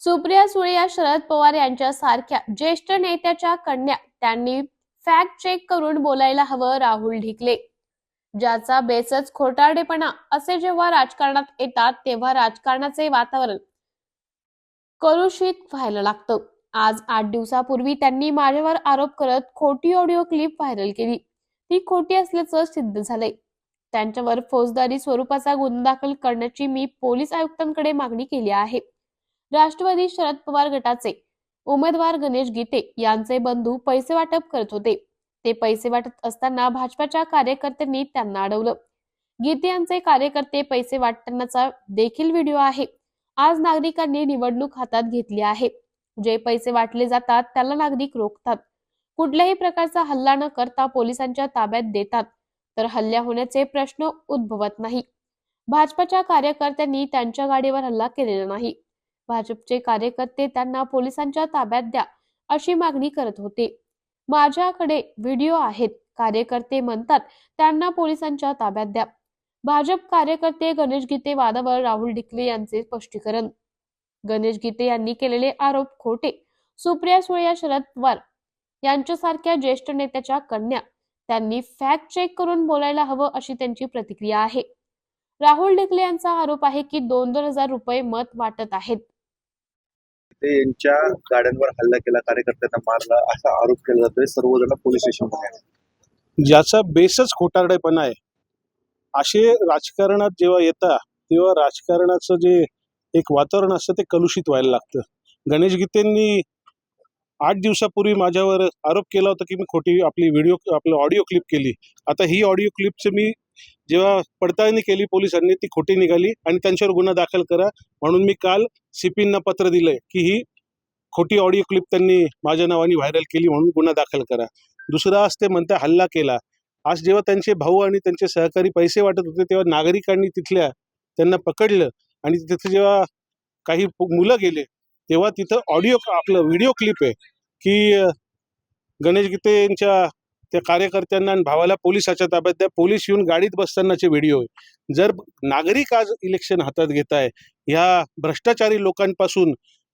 सुप्रिया सुळे या शरद पवार यांच्या सारख्या ज्येष्ठ नेत्याच्या कन्या त्यांनी फॅक्ट चेक करून बोलायला हवं राहुल ढिकले. ज्याचा बेसच खोटारडेपणा असे जेव्हा राजकारणात येतात तेव्हा राजकारणाचे वातावरण कलुषित व्हायला लागतं. आज आठ दिवसापूर्वी त्यांनी माझ्यावर आरोप करत खोटी ऑडिओ क्लिप व्हायरल केली. ती खोटी असल्याचं सिद्ध झालंय. त्यांच्यावर फौजदारी स्वरूपाचा गुन्हा दाखल करण्याची मी पोलीस आयुक्तांकडे मागणी केली आहे. राष्ट्रवादी शरद पवार गटाचे उमेदवार गणेश गीते यांचे बंधू पैसे वाटप करत होते. ते पैसे वाटत असताना भाजपाच्या कार्यकर्त्यांनी त्यांना अडवलं. गीते यांचे कार्यकर्ते पैसे वाटतानाचा देखील व्हिडिओ आहे. आज नागरिकांनी निवडणूक हातात घेतली आहे. जे पैसे वाटले जातात त्याला नागरिक रोखतात. कुठल्याही प्रकारचा हल्ला न करता पोलिसांच्या ताब्यात देतात. तर हल्ल्या होण्याचे प्रश्न उद्भवत नाही. भाजपाच्या कार्यकर्त्यांनी त्यांच्या गाडीवर हल्ला केलेला नाही. भाजपचे कार्यकर्ते त्यांना पोलिसांच्या ताब्यात द्या अशी मागणी करत होते. माझ्याकडे व्हिडिओ आहेत कार्यकर्ते म्हणतात त्यांना पोलिसांच्या ताब्यात द्या. भाजप कार्यकर्ते गणेश गीते वादावर राहुल ढिकले यांचे स्पष्टीकरण. गणेश गीते यांनी केलेले आरोप खोटे. सुप्रिया सुळे या शरद पवार यांच्यासारख्या ज्येष्ठ नेत्याच्या कन्या त्यांनी फॅक्ट चेक करून बोलायला हवं अशी त्यांची प्रतिक्रिया आहे. राहुल ढिकले यांचा आरोप आहे की दोन दोन हजार रुपये मत वाटत आहेत. ते यांच्या गाड्यांवर हल्ला केला कार्यकर्त्यांना मारला असा आरोप केला जातोय. सर्वजण पोलीस स्टेशनमध्ये ज्याचा बेसच खोटारडेपणा आहे. असे राजकारणात जेव्हा येतात तेव्हा राजकारणाचं जे एक वातावरण असतं ते कलुषित व्हायला लागतं. गणेश गीतेंनी आठ दिवसापूर्वी माझ्यावर आरोप केला होता की मी खोटी आपली व्हिडिओ आपलं ऑडिओ क्लिप केली. आता ही ऑडिओ क्लिपचं मी जेव्हा पडताळणी केली पोलिसांनी ती खोटी निघाली आणि त्यांच्यावर गुन्हा दाखल करा म्हणून मी काल सीपींना पत्र दिलंय की ही खोटी ऑडिओ क्लिप त्यांनी माझ्या नावाने व्हायरल केली म्हणून गुन्हा दाखल करा. दुसरा आज ते म्हणता हल्ला केला. आज जेव्हा त्यांचे भाऊ आणि त्यांचे सहकारी पैसे वाटत होते तेव्हा नागरिकांनी तिथल्या त्यांना पकडलं आणि तिथे जेव्हा काही मुलं गेले तेव्हा तिथं ऑडिओ आपलं व्हिडिओ क्लिप आहे की गणेश गीते यांच्या त्या कार्यकर्त्यांना आणि भावाला पोलिसाच्या ताब्यात द्या. पोलीस येऊन गाडीत बसतानाचे व्हिडिओ आहे. जर नागरिक आज इलेक्शन हातात घेत आहे ह्या भ्रष्टाचारी लोकांपासून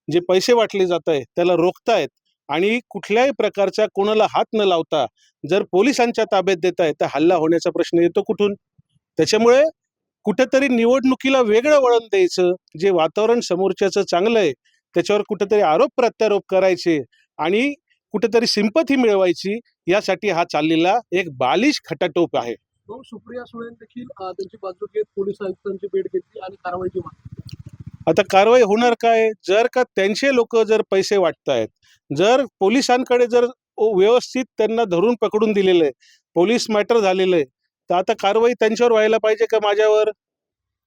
जे पैसे वाटले जात आहे त्याला रोखतायत आणि कुठल्याही प्रकारचा कोणाला हात न लावता जर पोलिसांच्या ताब्यात देत आहे तर हल्ला होण्याचा प्रश्न येतो कुठून? त्याच्यामुळे कुठेतरी निवडणुकीला वेगळं वळण द्यायचं जे वातावरण समोरच्याचं चांगलं आहे त्याच्यावर कुठेतरी आरोप प्रत्यारोप करायचे आणि कुठेतरी सिंपथी मिळवायची यासाठी हा चाललेला एक बालिश खटाटोप आहे. सुप्रिया सुळे देखील त्यांची बाजू घेत पोलीस आयुक्तांची भेट घेतली आणि कारवाईची आता कारवाई होणार काय? जर का त्यांचे लोक जर पैसे वाटतायत जर पोलिसांकडे जर व्यवस्थित त्यांना धरून पकडून दिलेलं आहे पोलीस मॅटर झालेलं आहे तर आता कारवाई त्यांच्यावर व्हायला पाहिजे का माझ्यावर?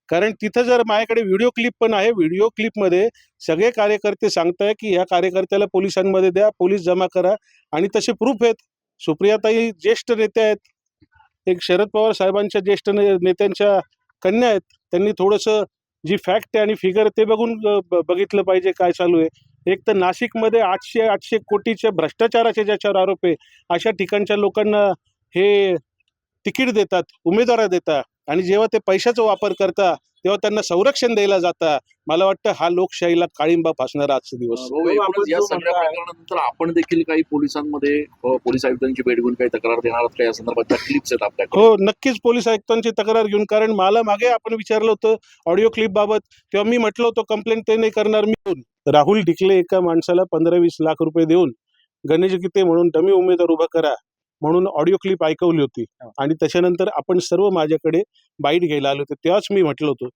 कारण तिथं जर माझ्याकडे व्हिडिओ क्लिप पण आहे व्हिडिओ क्लिपमध्ये सगळे कार्यकर्ते सांगताय की ह्या कार्यकर्त्याला पोलिसांमध्ये द्या पोलीस जमा करा आणि तसे प्रूफ आहेत. सुप्रियाताई ज्येष्ठ नेते आहेत. एक शरद पवार साहेबांच्या ज्येष्ठ ने- नेत्यांच्या कन्या आहेत. त्यांनी थोडंसं जी फॅक्ट आहे आणि फिगर ते बघून ब- बघितलं पाहिजे काय चालू आहे. एक तर नाशिकमध्ये आठशे आठशे कोटीच्या भ्रष्टाचाराचे ज्याच्यावर आरोप आहे अशा ठिकाणच्या लोकांना हे तिकीट देतात उमेदवार देतात. आणि जेव्हा ते पैशाचा वापर करता तेव्हा त्यांना संरक्षण द्यायला जाता. मला वाटतं हा लोकशाहीला काळिंबा फासणारा आजचा दिवस. सगळ्या प्रकरणानंतर आपण देखील काही पोलिसांमध्ये पोलीस आयुक्तांची भेट घेऊन काही तक्रार देणार या संदर्भातल्या क्लिप्स आहेत आपल्याकडे. हो नक्कीच पोलीस आयुक्तांची तक्रार घेऊन कारण मला मागे आपण विचारलं होतं ऑडिओ क्लिप बाबत. तेव्हा मी म्हटलं होतं कंप्लेंट ते नाही करणार मी. राहुल ढिकले एका माणसाला पंधरा वीस लाख रुपये देऊन गणेश गीते म्हणून डमी उमेदवार उभा करा. म्हणून ऑडिओ क्लिप ऐकवली होती. आणि त्याच्यानंतर आपण सर्व माझ्याकडे बाईट घ्यायला आलो होते. तेव्हाच मी म्हटलं होतं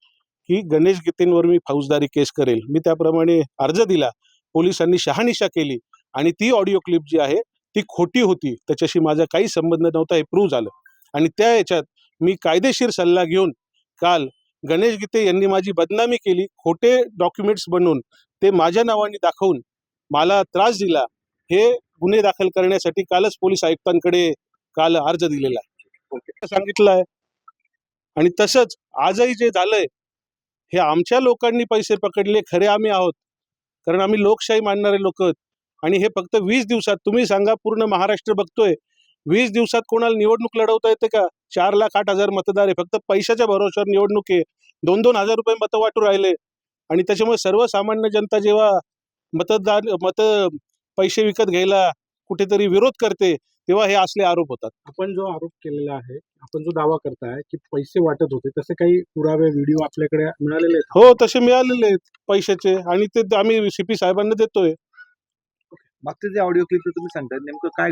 की गणेश गीतेंवर मी फौजदारी केस करेल. मी त्याप्रमाणे अर्ज दिला. पोलिसांनी शहानिशा केली आणि ती ऑडिओ क्लिप जी आहे ती खोटी होती. त्याच्याशी माझा काही संबंध नव्हता हे प्रूव्ह झालं. आणि त्या याच्यात मी कायदेशीर सल्ला घेऊन काल गणेश गीते यांनी माझी बदनामी केली. खोटे डॉक्युमेंट्स बनवून ते माझ्या नावाने दाखवून मला त्रास दिला. हे गुन्हे दाखल करण्यासाठी कालच पोलीस आयुक्तांकडे काल अर्ज दिलेला आहे. सांगितलं आहे आणि तसंच आजही जे झालंय हे आमच्या लोकांनी पैसे पकडले खरे आम्ही आहोत. कारण आम्ही लोकशाही मानणारे लोक आहोत. आणि हे फक्त वीस दिवसात तुम्ही सांगा पूर्ण महाराष्ट्र बघतोय. वीस दिवसात कोणाला निवडणूक लढवता येते का? चार लाख आठ हजार मतदार आहे. फक्त पैशाच्या भरोश्यावर निवडणूक आहे. दोन दोन हजार रुपये मतं वाटू राहिले. आणि त्याच्यामुळे सर्वसामान्य जनता जेव्हा मतदान मत पैसे विकत घ्यायला कुठेतरी विरोध करते तेव्हा हे असले आरोप होतात. आपण जो आरोप केलेला आहे आपण जो दावा करताय की पैसे वाटत होते तसे काही पुरावे व्हिडिओ आपल्याकडे मिळालेले आहेत? हो तसे मिळालेले आहेत पैशाचे आणि ते आम्ही सीपी साहेबांना देतोय. मागचे जे ऑडिओ क्लिप तुम्ही सांगताय नेमकं काय